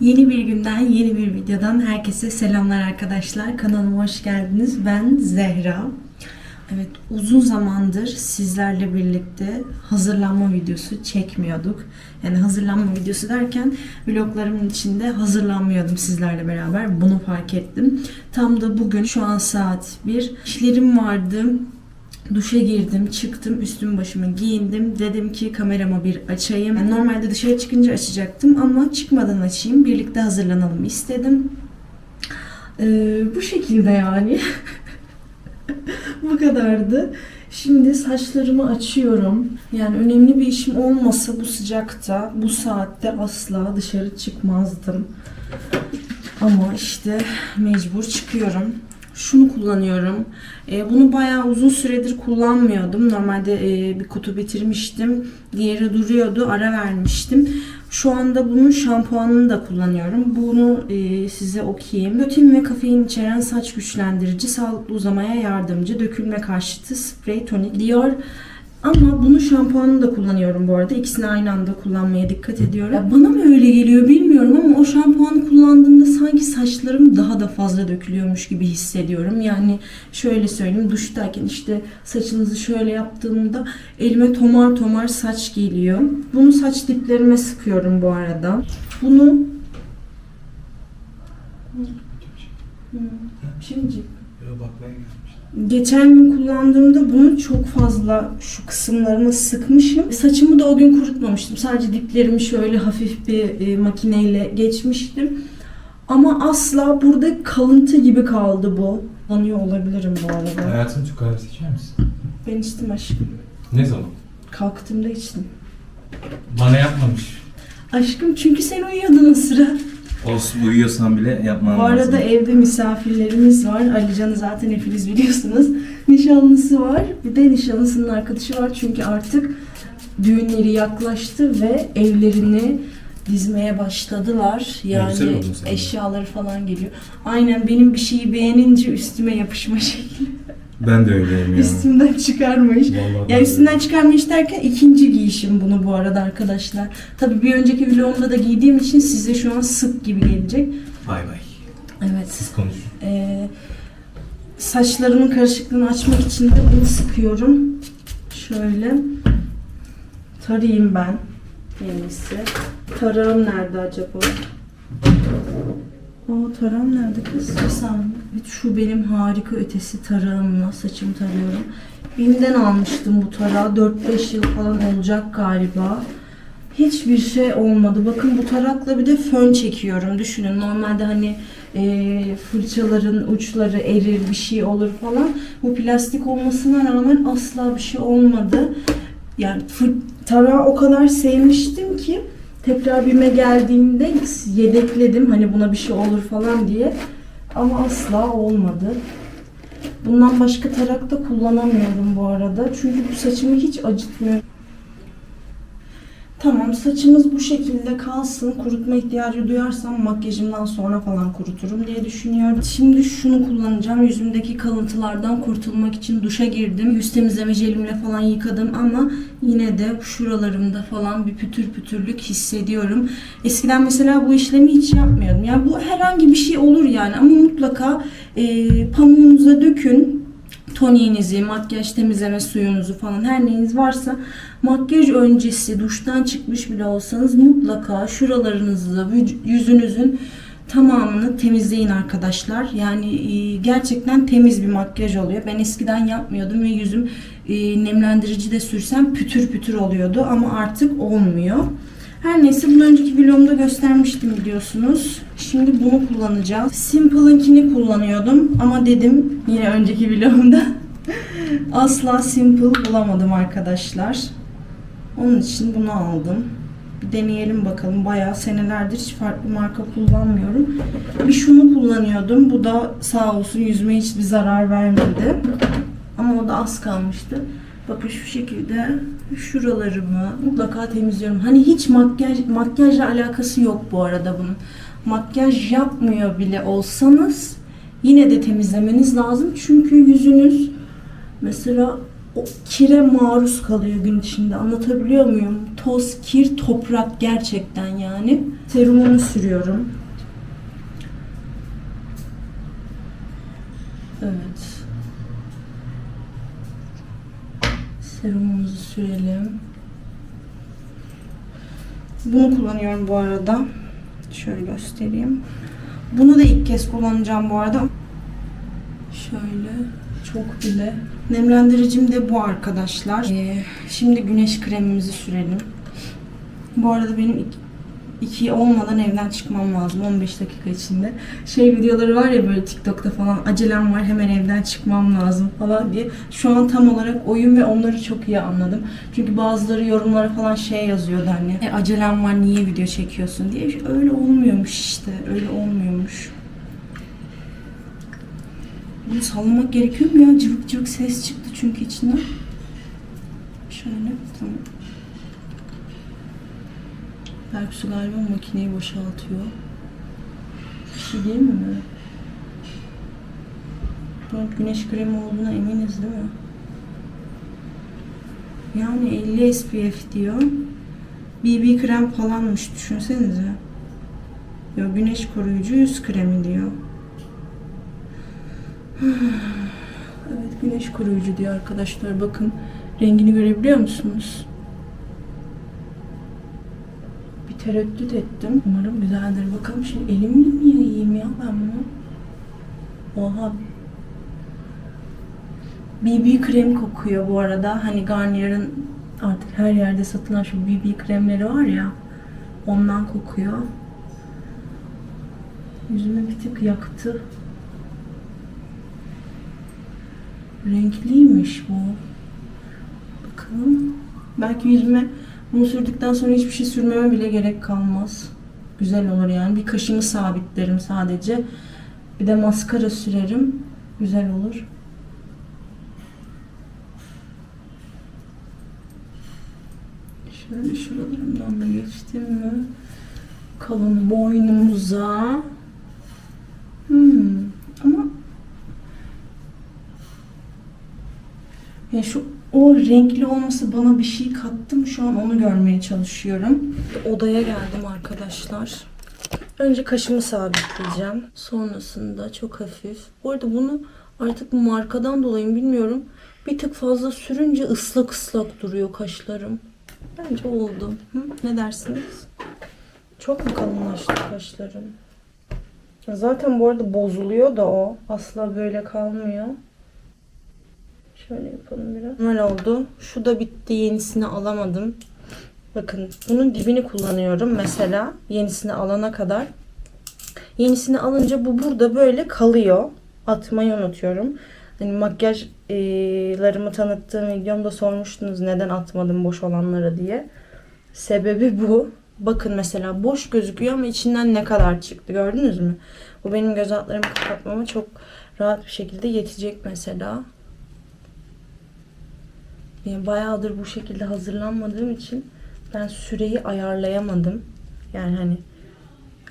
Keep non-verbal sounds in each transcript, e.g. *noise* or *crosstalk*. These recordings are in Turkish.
Yeni bir günden, yeni bir videodan herkese selamlar arkadaşlar. Kanalıma hoş geldiniz. Ben Zehra. Evet, uzun zamandır sizlerle birlikte hazırlanma videosu çekmiyorduk. Yani hazırlanma videosu derken vloglarımın içinde hazırlanmıyordum sizlerle beraber. Bunu fark ettim. Tam da bugün şu an saat 1. İşlerim vardı. Duşa girdim, çıktım, üstüm başımı giyindim. Dedim ki kameramı bir açayım. Yani normalde dışarı çıkınca açacaktım ama çıkmadan açayım. Birlikte hazırlanalım istedim. Ee, bu şekilde yani. *laughs* bu kadardı. Şimdi saçlarımı açıyorum. Yani önemli bir işim olmasa bu sıcakta, bu saatte asla dışarı çıkmazdım. Ama işte mecbur çıkıyorum. Şunu kullanıyorum. E, bunu bayağı uzun süredir kullanmıyordum. Normalde e, bir kutu bitirmiştim. Diğeri duruyordu. Ara vermiştim. Şu anda bunun şampuanını da kullanıyorum. Bunu e, size okuyayım. Protein ve kafein içeren saç güçlendirici, sağlıklı uzamaya yardımcı, dökülme karşıtı sprey tonik diyor. Ama bunu şampuanını da kullanıyorum bu arada. İkisini aynı anda kullanmaya dikkat ediyorum. Ya bana mı öyle geliyor bilmiyorum ama o şampuanı kullandığımda sanki saçlarım daha da fazla dökülüyormuş gibi hissediyorum. Yani şöyle söyleyeyim duştayken işte saçınızı şöyle yaptığımda elime tomar tomar saç geliyor. Bunu saç diplerime sıkıyorum bu arada. Bunu Şimdi Yo bakmaya gelmiştim. Geçen gün kullandığımda bunu çok fazla şu kısımlarına sıkmışım. Saçımı da o gün kurutmamıştım. Sadece diplerimi şöyle hafif bir e, makineyle geçmiştim. Ama asla burada kalıntı gibi kaldı bu. Anıyor olabilirim bu arada. Hayatın Türk kahvesi içer misin? Ben içtim aşkım. Ne zaman? Kalktığımda içtim. Bana yapmamış. Aşkım çünkü sen uyuyordun o sıra. Olsun uyuyorsan bile yapman Bu arada lazım. evde misafirlerimiz var. Alican'ı zaten hepiniz biliyorsunuz. Nişanlısı var. Bir de nişanlısının arkadaşı var. Çünkü artık düğünleri yaklaştı ve evlerini dizmeye başladılar. Yani güzel oldun sen de. eşyaları falan geliyor. Aynen benim bir şeyi beğenince üstüme yapışma *laughs* şekli. Ben de öyleyim ya. Üstümden çıkarmayış. Vallahi Ya ben üstünden de. çıkarmayış derken ikinci giyişim bunu bu arada arkadaşlar. Tabii bir önceki vlogumda da giydiğim için size şu an sık gibi gelecek. Bay bay. Evet. Siz konuşun. Ee, saçlarımın karışıklığını açmak için de bunu sıkıyorum. Şöyle tarayayım ben en iyisi. Tarağım nerede acaba? O tarağım nerede kız? Bir saniye. Evet, şu benim harika ötesi tarağımla saçımı tarıyorum. Bim'den almıştım bu tarağı. 4-5 yıl falan olacak galiba. Hiçbir şey olmadı. Bakın bu tarakla bir de fön çekiyorum. Düşünün normalde hani e, fırçaların uçları erir bir şey olur falan. Bu plastik olmasına rağmen asla bir şey olmadı. Yani tarağı o kadar sevmiştim ki tekrar bime geldiğinde yedekledim hani buna bir şey olur falan diye. Ama asla olmadı. Bundan başka tarak da kullanamıyorum bu arada. Çünkü bu saçımı hiç acıtmıyor. Tamam saçımız bu şekilde kalsın. Kurutma ihtiyacı duyarsam makyajımdan sonra falan kuruturum diye düşünüyorum. Şimdi şunu kullanacağım. Yüzümdeki kalıntılardan kurtulmak için duşa girdim. Yüz temizleme jelimle falan yıkadım ama yine de şuralarımda falan bir pütür pütürlük hissediyorum. Eskiden mesela bu işlemi hiç yapmıyordum. Yani bu herhangi bir şey olur yani ama mutlaka e, pamuğunuza dökün toniğinizi, makyaj temizleme suyunuzu falan her neyiniz varsa makyaj öncesi duştan çıkmış bile olsanız mutlaka şuralarınızı, yüzünüzün tamamını temizleyin arkadaşlar. Yani e, gerçekten temiz bir makyaj oluyor. Ben eskiden yapmıyordum ve yüzüm e, nemlendirici de sürsem pütür pütür oluyordu ama artık olmuyor. Her neyse bunu önceki vlogumda göstermiştim biliyorsunuz. Şimdi bunu kullanacağım. Simple'ınkini kullanıyordum ama dedim yine önceki vlogumda *laughs* asla Simple bulamadım arkadaşlar. Onun için bunu aldım. Bir deneyelim bakalım. Bayağı senelerdir hiç farklı marka kullanmıyorum. Bir şunu kullanıyordum. Bu da sağ olsun yüzüme hiçbir zarar vermedi. Ama o da az kalmıştı. Bakın şu şekilde şuralarımı mutlaka temizliyorum. Hani hiç makyaj makyajla alakası yok bu arada bunun. Makyaj yapmıyor bile olsanız yine de temizlemeniz lazım. Çünkü yüzünüz mesela o kire maruz kalıyor gün içinde. Anlatabiliyor muyum? Toz, kir, toprak gerçekten yani. Serumunu sürüyorum. Evet. Serumumuzu sürelim. Bunu kullanıyorum bu arada. Şöyle göstereyim. Bunu da ilk kez kullanacağım bu arada. Şöyle çok bile. Nemlendiricim de bu arkadaşlar. Ee, şimdi güneş kremimizi sürelim. Bu arada benim iki, iki olmadan evden çıkmam lazım 15 dakika içinde. Şey videoları var ya böyle TikTok'ta falan acelem var hemen evden çıkmam lazım falan diye. Şu an tam olarak oyun ve onları çok iyi anladım. Çünkü bazıları yorumlara falan şey yazıyordu hani e, acelem var niye video çekiyorsun diye. Öyle olmuyormuş işte öyle olmuyormuş. Bunu sallamak gerekiyor mu ya? Cıvık cıvık ses çıktı çünkü içinden. Şöyle tamam. Berksu galiba makineyi boşaltıyor. Bir şey değil mi? Bunun güneş kremi olduğuna eminiz değil mi? Yani 50 SPF diyor. BB krem falanmış düşünsenize. Yok güneş koruyucu yüz kremi diyor. *sighs* Evet güneş koruyucu diyor arkadaşlar. Bakın rengini görebiliyor musunuz? Bir tereddüt ettim. Umarım güzeldir. Bakalım şimdi elimle mi yayayım ya ben bunu? Oha. BB krem kokuyor bu arada. Hani Garnier'ın artık her yerde satılan şu BB kremleri var ya. Ondan kokuyor. Yüzüme bir tık yaktı. Renkliymiş bu. Bakalım. Belki yüzüme bunu sürdükten sonra hiçbir şey sürmeme bile gerek kalmaz. Güzel olur yani. Bir kaşımı sabitlerim sadece. Bir de maskara sürerim. Güzel olur. Şöyle şuralarından da geçtim mi? Kalın boynumuza. Hmm. Ama ya şu o renkli olması bana bir şey kattı mı şu an onu görmeye çalışıyorum. Odaya geldim arkadaşlar. Önce kaşımı sabitleyeceğim. Sonrasında çok hafif. Bu arada bunu artık markadan dolayı bilmiyorum. Bir tık fazla sürünce ıslak ıslak duruyor kaşlarım. Bence oldu. Hı? Ne dersiniz? Çok mu kalınlaştı kaşlarım? Zaten bu arada bozuluyor da o. Asla böyle kalmıyor. Şöyle yapalım biraz. Böyle oldu. Şu da bitti. Yenisini alamadım. Bakın bunun dibini kullanıyorum mesela. Yenisini alana kadar. Yenisini alınca bu burada böyle kalıyor. Atmayı unutuyorum. Hani makyajlarımı tanıttığım videomda sormuştunuz neden atmadım boş olanlara diye. Sebebi bu. Bakın mesela boş gözüküyor ama içinden ne kadar çıktı gördünüz mü? Bu benim göz altlarımı kapatmama çok rahat bir şekilde yetecek mesela. Yani bayağıdır bu şekilde hazırlanmadığım için ben süreyi ayarlayamadım. Yani hani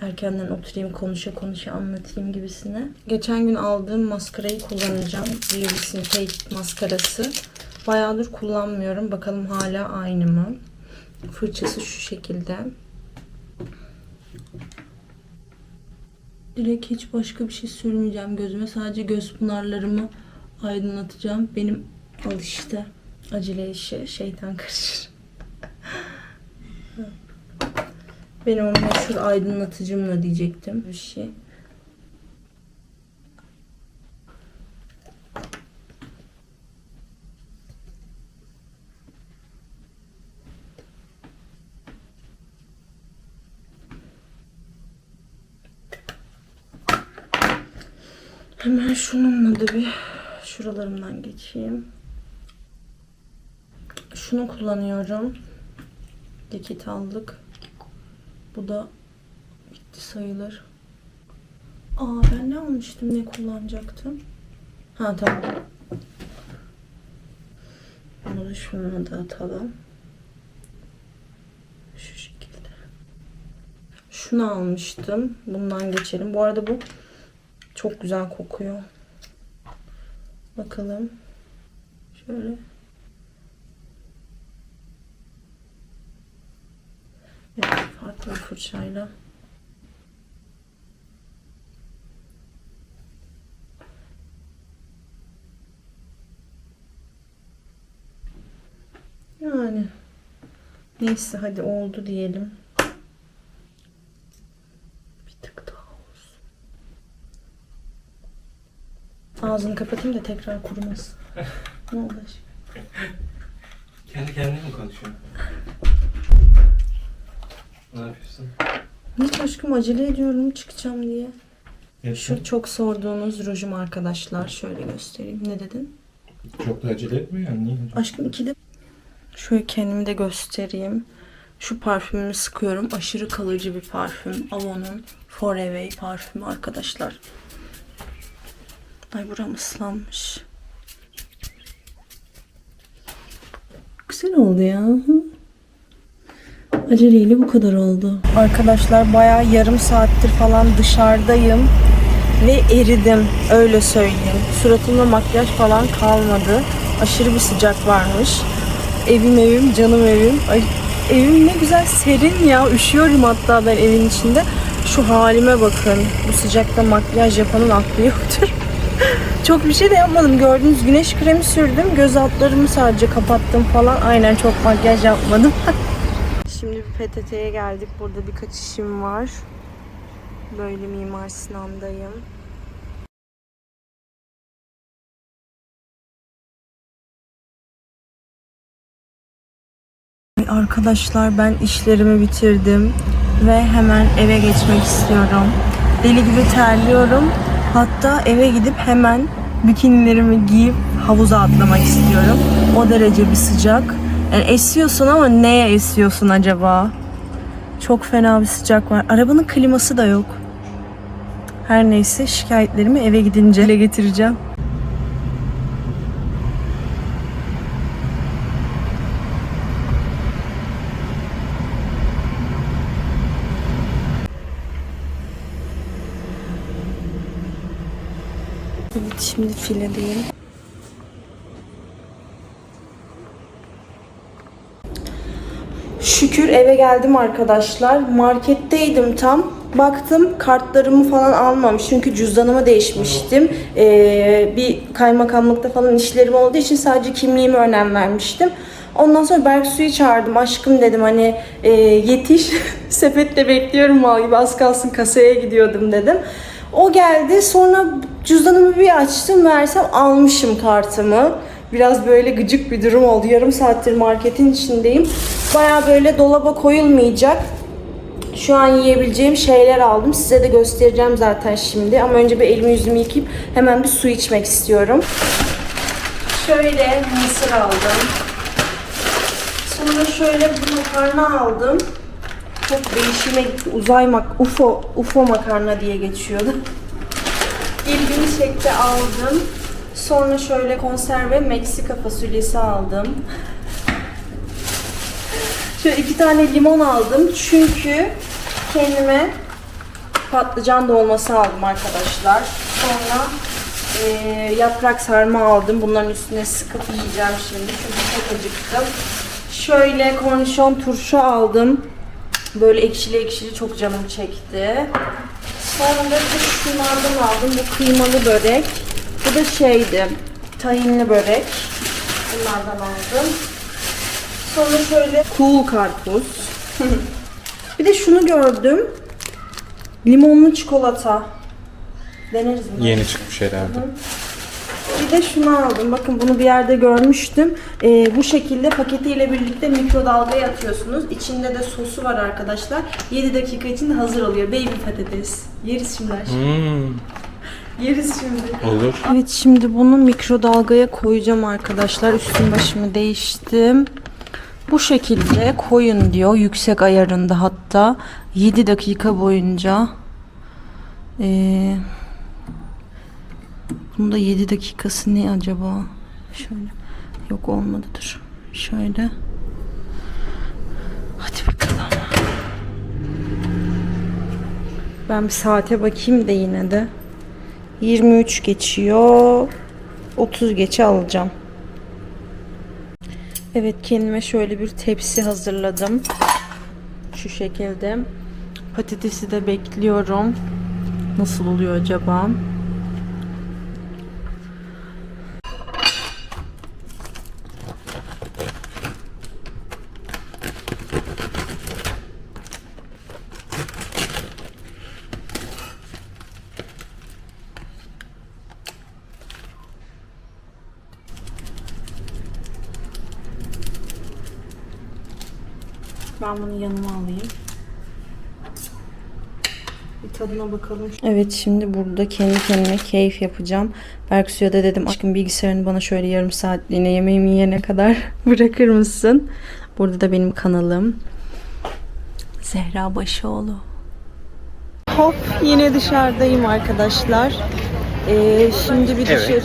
erkenden oturayım konuşa konuşa anlatayım gibisine. Geçen gün aldığım maskarayı kullanacağım. Beauty Fake maskarası. Bayağıdır kullanmıyorum. Bakalım hala aynı mı? Fırçası şu şekilde. Direkt hiç başka bir şey sürmeyeceğim gözüme. Sadece göz pınarlarımı aydınlatacağım. Benim al işte acele işi şeytan karışır. Benim o meşhur aydınlatıcımla diyecektim bir şey. Hemen şununla da bir şuralarından geçeyim. Şunu kullanıyorum. Likit aldık. Bu da bitti sayılır. Aa ben ne almıştım ne kullanacaktım? Ha tamam. Bunu da şuna da atalım. Şu şekilde. Şunu almıştım. Bundan geçelim. Bu arada bu çok güzel kokuyor. Bakalım. Şöyle. Evet, farklı bir fırçayla. Yani neyse hadi oldu diyelim. Bir tık daha olsun. Ağzını kapatayım da tekrar kurumasın. *laughs* ne oldu aşkım? Kendi kendine mi konuşuyorsun? Ne yapıyorsun? Hiç aşkım acele ediyorum çıkacağım diye. Şu... Şu çok sorduğunuz rujum arkadaşlar. Şöyle göstereyim. Ne dedin? Çok da acele etme yani. Niye? Aşkım ikide... Şöyle kendimi de göstereyim. Şu parfümümü sıkıyorum. Aşırı kalıcı bir parfüm. Avon'un Forever parfümü arkadaşlar. Ay buram ıslanmış. Güzel oldu ya. Hı. Aceleyle bu kadar oldu. Arkadaşlar bayağı yarım saattir falan dışarıdayım. Ve eridim. Öyle söyleyeyim. Suratımda makyaj falan kalmadı. Aşırı bir sıcak varmış. Evim evim, canım evim. Ay, evim ne güzel serin ya. Üşüyorum hatta ben evin içinde. Şu halime bakın. Bu sıcakta makyaj yapanın aklı yoktur. *laughs* çok bir şey de yapmadım. Gördüğünüz güneş kremi sürdüm. Göz altlarımı sadece kapattım falan. Aynen çok makyaj yapmadım. *laughs* Şimdi bir PTT'ye geldik. Burada birkaç işim var. Böyle Mimar Sinan'dayım. Arkadaşlar ben işlerimi bitirdim ve hemen eve geçmek istiyorum. Deli gibi terliyorum. Hatta eve gidip hemen bikinilerimi giyip havuza atlamak istiyorum. O derece bir sıcak. Yani esiyorsun ama neye esiyorsun acaba? Çok fena bir sıcak var. Arabanın kliması da yok. Her neyse şikayetlerimi eve gidince ele getireceğim. Evet şimdi filedeyim. Şükür eve geldim arkadaşlar. Marketteydim tam. Baktım kartlarımı falan almamış. Çünkü cüzdanımı değişmiştim. Ee, bir kaymakamlıkta falan işlerim olduğu için sadece kimliğime önem vermiştim. Ondan sonra Berksu'yu çağırdım. Aşkım dedim hani e, yetiş. *laughs* Sepette bekliyorum mal gibi az kalsın kasaya gidiyordum dedim. O geldi. Sonra cüzdanımı bir açtım. Meğersem almışım kartımı. Biraz böyle gıcık bir durum oldu. Yarım saattir marketin içindeyim. Baya böyle dolaba koyulmayacak. Şu an yiyebileceğim şeyler aldım. Size de göstereceğim zaten şimdi. Ama önce bir elimi yüzümü yıkayıp hemen bir su içmek istiyorum. Şöyle mısır aldım. Sonra şöyle bir makarna aldım. Çok değişime gitti. Uzay mak UFO, UFO makarna diye geçiyordu. İlgimi çekti aldım. Sonra şöyle konserve Meksika fasulyesi aldım. Şöyle iki tane limon aldım çünkü kendime patlıcan dolması aldım arkadaşlar. Sonra eee, yaprak sarma aldım. Bunların üstüne sıkıp yiyeceğim şimdi çünkü çok acıktım. Şöyle kornişon turşu aldım. Böyle ekşili ekşili çok canım çekti. Sonra da şunlardan aldım. Bu kıymalı börek. Bu da şeydi. Tahinli börek. Bunlardan aldım. Sonra şöyle cool karpuz. *laughs* bir de şunu gördüm. Limonlu çikolata. Deneriz mi? Yeni çıkmış herhalde. Bir de şunu aldım. Bakın bunu bir yerde görmüştüm. Ee, bu şekilde paketiyle birlikte mikrodalgaya atıyorsunuz. İçinde de sosu var arkadaşlar. 7 dakika içinde hazır oluyor. Baby patates. Yeriz şimdi. Hmm, Yeriz şimdi. olur. Evet şimdi bunu mikrodalgaya koyacağım arkadaşlar. Üstüm başımı değiştim. Bu şekilde koyun diyor. Yüksek ayarında hatta. 7 dakika boyunca. Ee, bunda 7 dakikası ne acaba? Şöyle. Yok olmadı dur. Şöyle. Hadi bakalım. Ben bir saate bakayım da yine de. 23 geçiyor. 30 geçe alacağım. Evet kendime şöyle bir tepsi hazırladım. şu şekilde. Patatesi de bekliyorum. Nasıl oluyor acaba? Ben bunu yanıma alayım. Bir tadına bakalım. Evet şimdi burada kendi kendime keyif yapacağım. Berksu'ya da dedim aşkım bilgisayarını bana şöyle yarım saatliğine yemeğimi yiyene kadar *laughs* bırakır mısın? Burada da benim kanalım. Zehra Başoğlu. Hop yine dışarıdayım arkadaşlar. Ee, şimdi bir dışarı...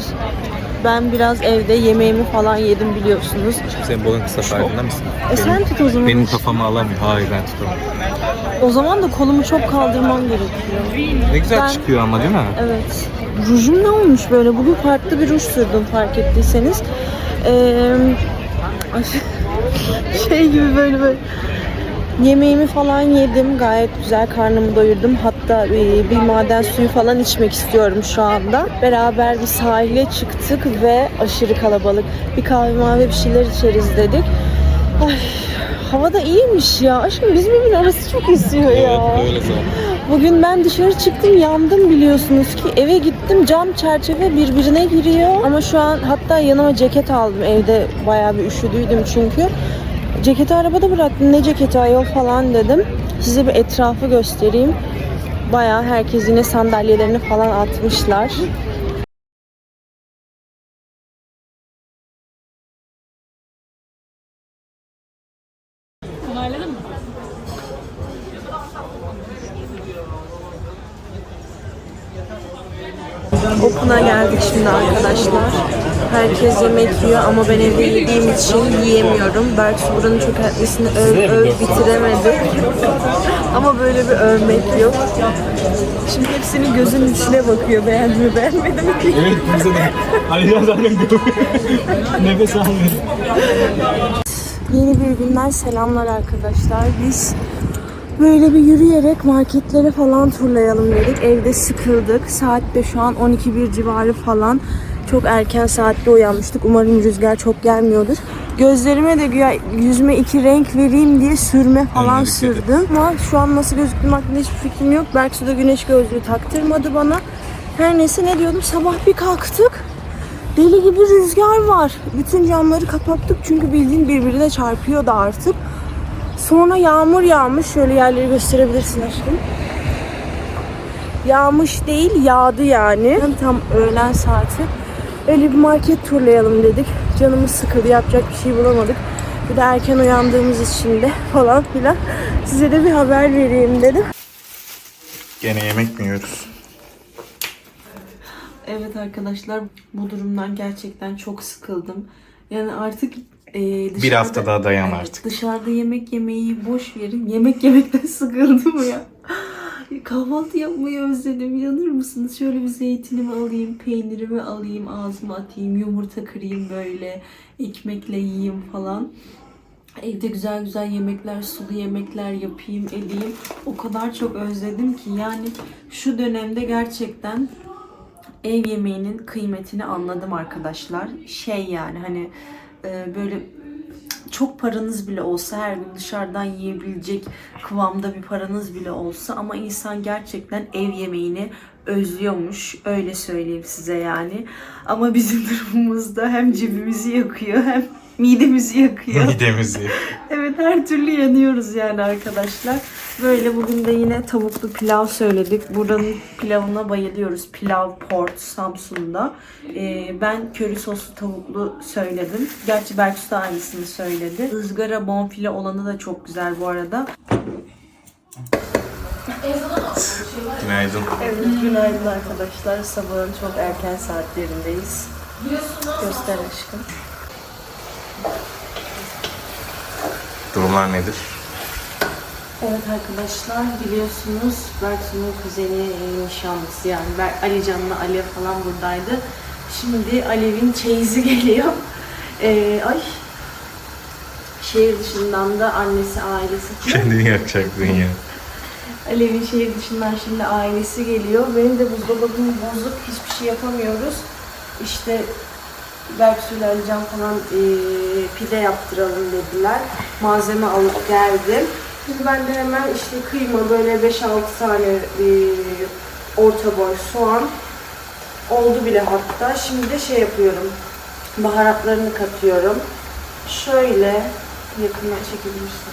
Ben biraz evde yemeğimi falan yedim biliyorsunuz. Senin boyun kısa farkında mısın? E sen tut o zaman. Benim kafamı alamıyor. Hayır ben tutamam. O zaman da kolumu çok kaldırmam gerekiyor. Ne güzel Ben- çıkıyor ama değil mi? Evet. Rujum ne olmuş böyle? Bugün farklı bir ruj sürdüm fark ettiyseniz. Ee, *laughs* şey gibi böyle böyle yemeğimi falan yedim. Gayet güzel karnımı doyurdum. Hatta e, bir maden suyu falan içmek istiyorum şu anda. Beraber bir sahile çıktık ve aşırı kalabalık. Bir kahve mavi bir şeyler içeriz dedik. Ay, hava da iyiymiş ya. Aşkım bizim evin arası çok esiyor ya. öyle zaten. Bugün ben dışarı çıktım yandım biliyorsunuz ki eve gittim cam çerçeve birbirine giriyor ama şu an hatta yanıma ceket aldım evde bayağı bir üşüdüydüm çünkü ceketi arabada bıraktım. Ne ceketi ayol falan dedim. Size bir etrafı göstereyim. Bayağı herkes yine sandalyelerini falan atmışlar Herkes yemek yiyor ama ben evde yediğim için yiyemiyorum. Berksu buranın çökertmesini öv öv bitiremedim. ama böyle bir övmek yok. Şimdi hepsinin gözünün içine bakıyor. Beğendi mi beğenmedi mi diye. Evet bize de. Alican zaten *laughs* nefes almıyor. Yeni bir günden selamlar arkadaşlar. Biz böyle bir yürüyerek marketlere falan turlayalım dedik. Evde sıkıldık. Saat de şu an 12.1 civarı falan. Çok erken saatte uyanmıştık. Umarım rüzgar çok gelmiyordur. Gözlerime de güya yüzme iki renk vereyim diye sürme falan Önlük sürdüm. Ama şu an nasıl gözüktüğüm hakkında hiçbir fikrim yok. Berksu da güneş gözlüğü taktırmadı bana. Her neyse ne diyordum sabah bir kalktık. Deli gibi rüzgar var. Bütün camları kapattık çünkü bildiğin birbirine çarpıyordu artık. Sonra yağmur yağmış. Şöyle yerleri gösterebilirsin aşkım. Yağmış değil, yağdı yani. Tam öğlen saati. Öyle bir market turlayalım dedik. Canımız sıkıldı, yapacak bir şey bulamadık. Bir de erken uyandığımız için de *laughs* falan filan. Size de bir haber vereyim dedim. Gene yemek mi yiyoruz? Evet arkadaşlar bu durumdan gerçekten çok sıkıldım. Yani artık e, dışarıda, Bir hafta daha dayan artık. Dışarıda yemek yemeyi boş verin. Yemek yemekten *laughs* sıkıldım ya. Kahvaltı yapmayı özledim. Yanır mısınız? Şöyle bir zeytinimi alayım, peynirimi alayım, ağzıma atayım, yumurta kırayım böyle, ekmekle yiyeyim falan. Evde güzel güzel yemekler, sulu yemekler yapayım, edeyim. O kadar çok özledim ki yani şu dönemde gerçekten ev yemeğinin kıymetini anladım arkadaşlar. Şey yani hani e, böyle çok paranız bile olsa her gün dışarıdan yiyebilecek kıvamda bir paranız bile olsa ama insan gerçekten ev yemeğini özlüyormuş. Öyle söyleyeyim size yani. Ama bizim *laughs* durumumuzda hem cebimizi yakıyor hem midemizi yakıyor. Midemizi. *laughs* Evet her türlü yanıyoruz yani arkadaşlar. Böyle bugün de yine tavuklu pilav söyledik. Buranın pilavına bayılıyoruz. Pilav Port Samsun'da. Ee, ben köri soslu tavuklu söyledim. Gerçi Berksu da aynısını söyledi. Izgara bonfile olanı da çok güzel bu arada. Günaydın. Evet günaydın arkadaşlar. Sabahın çok erken saatlerindeyiz. Göster aşkım. Durumlar nedir? Evet arkadaşlar biliyorsunuz Berksu'nun kuzeni e, nişanlısı yani Ber- Ali Can'la Alev falan buradaydı. Şimdi Alev'in çeyizi *laughs* geliyor. Ee, ay Şehir dışından da annesi, ailesi. Kendini yakacaktın ya. Alev'in şehir dışından şimdi ailesi geliyor. Benim de buzdolabım bozuk. Hiçbir şey yapamıyoruz. İşte Berksu'yla Alican falan eee, pide yaptıralım dediler. Malzeme alıp geldim. Şimdi ben de hemen işte kıyma böyle 5-6 tane eee, orta boy soğan oldu bile hatta. Şimdi de şey yapıyorum. Baharatlarını katıyorum. Şöyle yakından çekebilirsin.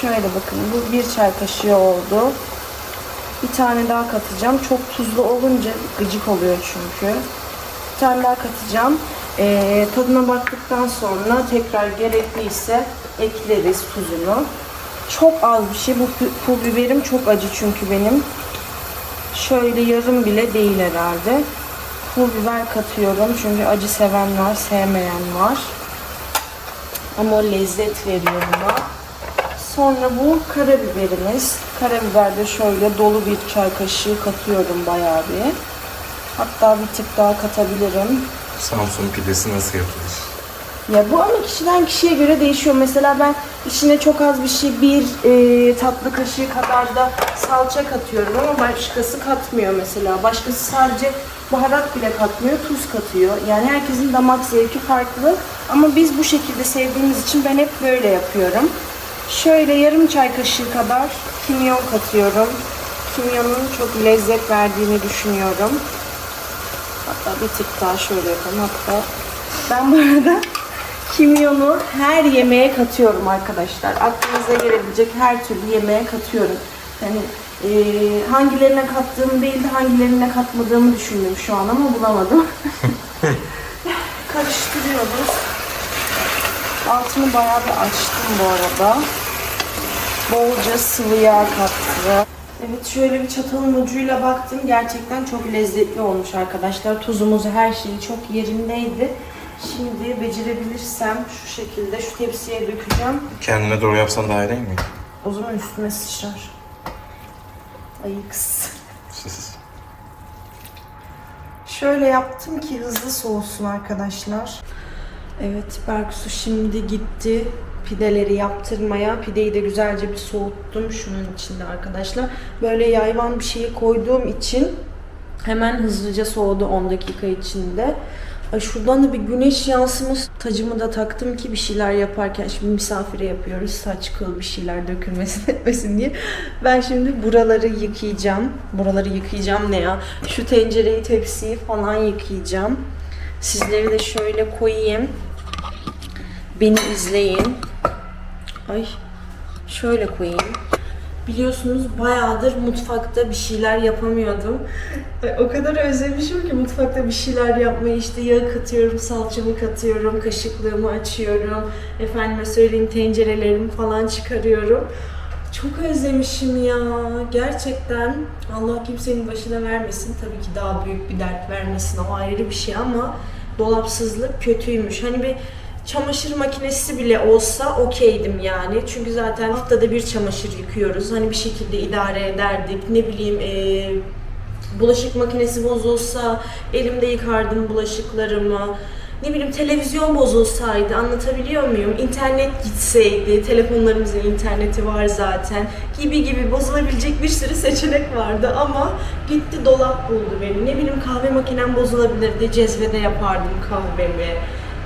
Şöyle bakın bu bir çay kaşığı oldu. Bir tane daha katacağım. Çok tuzlu olunca gıcık oluyor çünkü. Bir tane daha katacağım. Ee, tadına baktıktan sonra tekrar gerekliyse ekleriz tuzunu. Çok az bir şey. Bu pul biberim çok acı çünkü benim. Şöyle yarım bile değil herhalde. Pul biber katıyorum çünkü acı seven var, sevmeyen var. Ama lezzet veriyor buna. Sonra bu karabiberimiz. Karabiber de şöyle dolu bir çay kaşığı katıyorum bayağı bir. Hatta bir tık daha katabilirim. Samsun pidesi nasıl yapılır? Ya bu ama kişiden kişiye göre değişiyor. Mesela ben içine çok az bir şey, bir e, tatlı kaşığı kadar da salça katıyorum ama başkası katmıyor mesela. Başkası sadece baharat bile katmıyor, tuz katıyor. Yani herkesin damak zevki farklı. Ama biz bu şekilde sevdiğimiz için ben hep böyle yapıyorum. Şöyle yarım çay kaşığı kadar kimyon katıyorum. Kimyonun çok lezzet verdiğini düşünüyorum. Hatta bir tık daha şöyle yapalım. Hatta ben bu arada kimyonu her yemeğe katıyorum arkadaşlar. Aklınıza gelebilecek her türlü yemeğe katıyorum. Yani eee, hangilerine kattığım değil de hangilerine katmadığımı düşündüm şu an ama bulamadım. *laughs* Karıştırıyoruz. Altını bayağı bir açtım bu arada. Bolca sıvı yağ kattım. Evet şöyle bir çatalın ucuyla baktım. Gerçekten çok lezzetli olmuş arkadaşlar. Tuzumuzu her şeyi çok yerindeydi. Şimdi becerebilirsem şu şekilde şu tepsiye dökeceğim. Kendine doğru yapsan daha iyi değil mi? O zaman üstüme sıçrar. Ayıks. Şöyle yaptım ki hızlı soğusun arkadaşlar. Evet Berksu şimdi gitti pideleri yaptırmaya. Pideyi de güzelce bir soğuttum şunun içinde arkadaşlar. Böyle yayvan bir şeyi koyduğum için hemen hızlıca soğudu 10 dakika içinde. Şuradan da bir güneş yansımış. Tacımı da taktım ki bir şeyler yaparken şimdi misafire yapıyoruz. Saç kıl bir şeyler dökülmesin *laughs* etmesin diye. Ben şimdi buraları yıkayacağım. Buraları yıkayacağım ne ya? Şu tencereyi, tepsiyi falan yıkayacağım. Sizleri de şöyle koyayım. Beni izleyin. Ay şöyle koyayım. Biliyorsunuz bayağıdır mutfakta bir şeyler yapamıyordum. O kadar özlemişim ki mutfakta bir şeyler yapmayı işte yağ katıyorum, salçamı katıyorum, kaşıklığımı açıyorum. Efendime söyleyeyim tencerelerimi falan çıkarıyorum. Çok özlemişim ya. Gerçekten Allah kimsenin başına vermesin. Tabii ki daha büyük bir dert vermesin. O ayrı bir şey ama dolapsızlık kötüymüş. Hani bir çamaşır makinesi bile olsa okeydim yani. Çünkü zaten haftada bir çamaşır yıkıyoruz. Hani bir şekilde idare ederdik. Ne bileyim eee, bulaşık makinesi bozulsa elimde yıkardım bulaşıklarımı. Ne bileyim televizyon bozulsaydı anlatabiliyor muyum? İnternet gitseydi, telefonlarımızın interneti var zaten gibi gibi bozulabilecek bir sürü seçenek vardı ama gitti dolap buldu beni. Ne bileyim kahve makinem bozulabilirdi, cezvede yapardım kahvemi.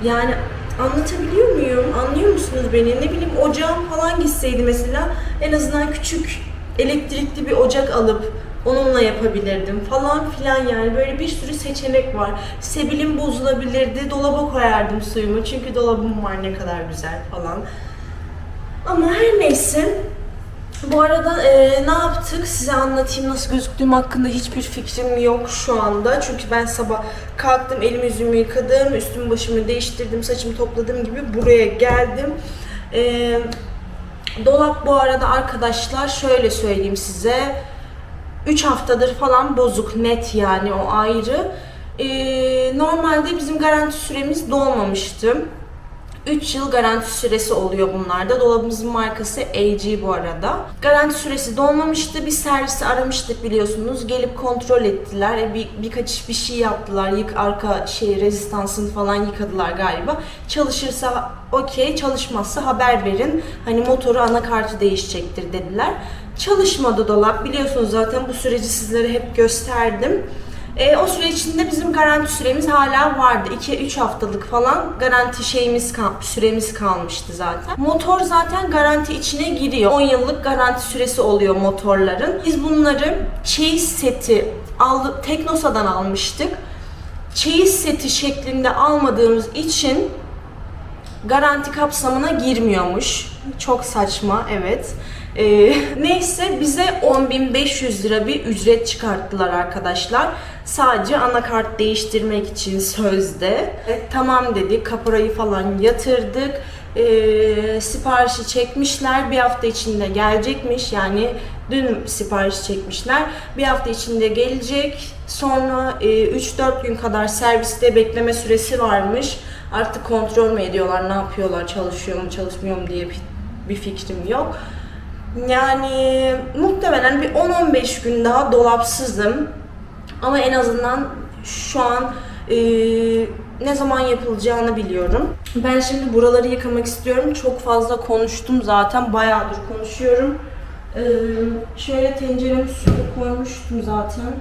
Yani anlatabiliyor muyum? Anlıyor musunuz beni? Ne bileyim ocağım falan gitseydi mesela en azından küçük elektrikli bir ocak alıp onunla yapabilirdim falan filan yani böyle bir sürü seçenek var. Sebilim bozulabilirdi, dolaba koyardım suyumu çünkü dolabım var ne kadar güzel falan. Ama her neyse bu arada e, ne yaptık size anlatayım nasıl gözüktüğüm hakkında hiçbir fikrim yok şu anda. Çünkü ben sabah kalktım elimi yüzümü yıkadım, üstümü başımı değiştirdim, saçımı topladığım gibi buraya geldim. E, dolap bu arada arkadaşlar şöyle söyleyeyim size. 3 haftadır falan bozuk net yani o ayrı. Ee, normalde bizim garanti süremiz dolmamıştı. 3 yıl garanti süresi oluyor bunlarda. Dolabımızın markası AG bu arada. Garanti süresi dolmamıştı. Bir servisi aramıştık biliyorsunuz. Gelip kontrol ettiler. E, Bir, birkaç bir şey yaptılar. Yık arka şey rezistansını falan yıkadılar galiba. Çalışırsa okey, çalışmazsa haber verin. Hani motoru anakartı değişecektir dediler. Çalışmadı dolap. Biliyorsunuz zaten bu süreci sizlere hep gösterdim. E, o süre içinde bizim garanti süremiz hala vardı. 2-3 haftalık falan garanti şeyimiz süremiz kalmıştı zaten. Motor zaten garanti içine giriyor. 10 yıllık garanti süresi oluyor motorların. Biz bunları çeyiz seti aldı, Teknosa'dan almıştık. Çeyiz seti şeklinde almadığımız için garanti kapsamına girmiyormuş. Çok saçma evet. Ee, neyse bize 10.500 lira bir ücret çıkarttılar arkadaşlar. Sadece anakart değiştirmek için sözde. E, tamam dedik kaporayı falan yatırdık. Ee, siparişi çekmişler. Bir hafta içinde gelecekmiş. Yani dün sipariş çekmişler. Bir hafta içinde gelecek. Sonra e, 3-4 gün kadar serviste bekleme süresi varmış. Artık kontrol mü ediyorlar, ne yapıyorlar, çalışıyor mu, çalışmıyor mu diye bir fikrim yok. Yani muhtemelen bir 10-15 gün daha dolapsızım. Ama en azından şu an e, ne zaman yapılacağını biliyorum. Ben şimdi buraları yıkamak istiyorum. Çok fazla konuştum zaten. Bayağıdır konuşuyorum. E, şöyle tenceremi suyu koymuştum zaten.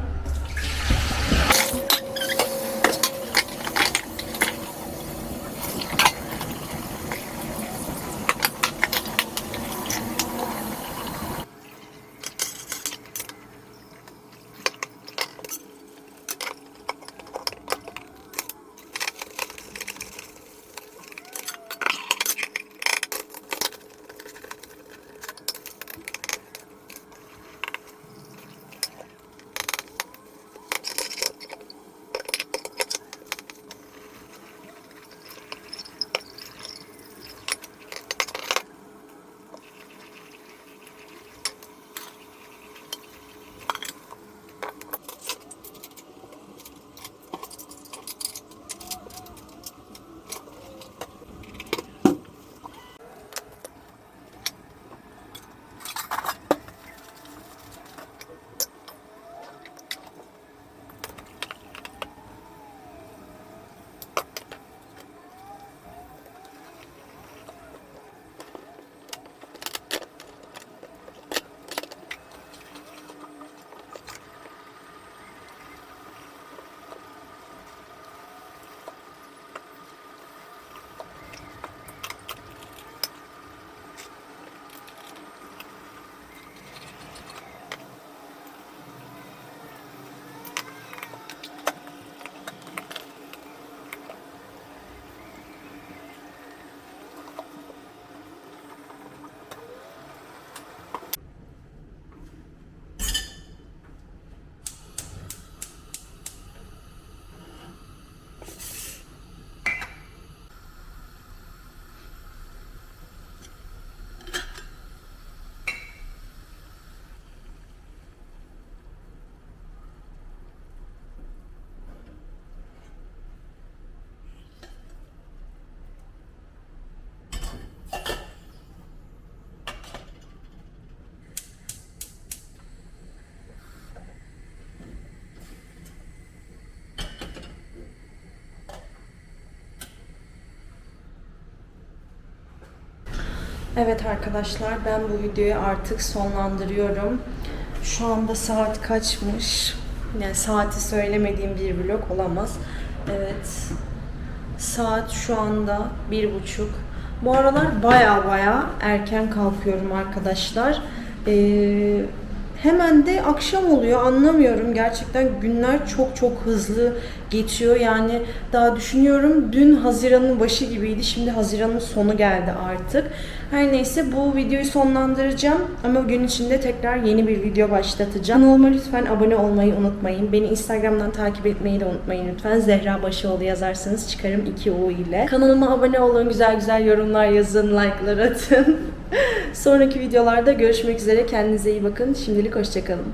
Evet arkadaşlar ben bu videoyu artık sonlandırıyorum. Şu anda saat kaçmış? Yani saati söylemediğim bir vlog olamaz. Evet. Saat şu anda bir buçuk. Bu aralar baya baya erken kalkıyorum arkadaşlar. Ee, hemen de akşam oluyor anlamıyorum. Gerçekten günler çok çok hızlı geçiyor. Yani daha düşünüyorum dün Haziran'ın başı gibiydi. Şimdi Haziran'ın sonu geldi artık. Her neyse bu videoyu sonlandıracağım. Ama gün içinde tekrar yeni bir video başlatacağım. Kanalıma lütfen abone olmayı unutmayın. Beni Instagram'dan takip etmeyi de unutmayın lütfen. Zehra Başoğlu yazarsanız çıkarım 2 U ile. Kanalıma abone olun, güzel güzel yorumlar yazın, like'lar atın. *laughs* Sonraki videolarda görüşmek üzere. Kendinize iyi bakın. Şimdilik hoşçakalın.